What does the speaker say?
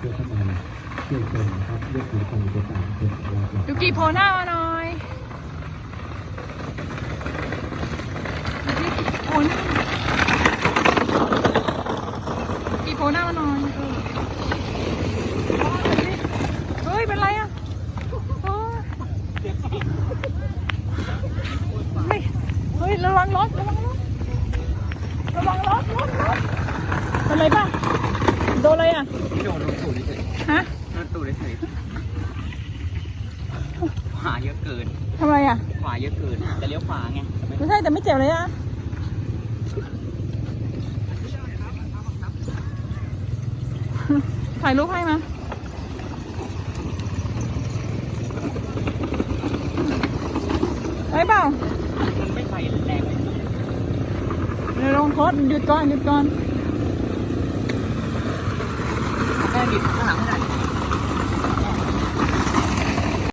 เพื่อเข้ามาเที่ยวชมนะครับเลือกสีฟันตัวต่างๆเป็นของเราครับยูกิโผล่หน้ามาหน่อยยูกิโผล่หน้ายูกิโผล่หน้ามาหน่อยเออเฮ้ยเป็นไรอะโอ้ยเฮ้ยเฮ้ยระวังรถระวังรถระวังรถรถรถเป็นไรบ้าง โดนอะไรอะโดนรถตูดเฉยฮะรถตูดเฉยขวาเยอะเกินทำไมอะขวาเยอะเกินจะเลี้ยวขวาไงไม่ไม่ใช่แต่ไม่เจ็บเลยอะถ่ายรูปให้มาได้เปล่ามันไม่ไปแรงเลยเดี๋ยวลงโทษหยุดก่อนหยุดก่อน แค่ดิบข้างหลังไม่ได้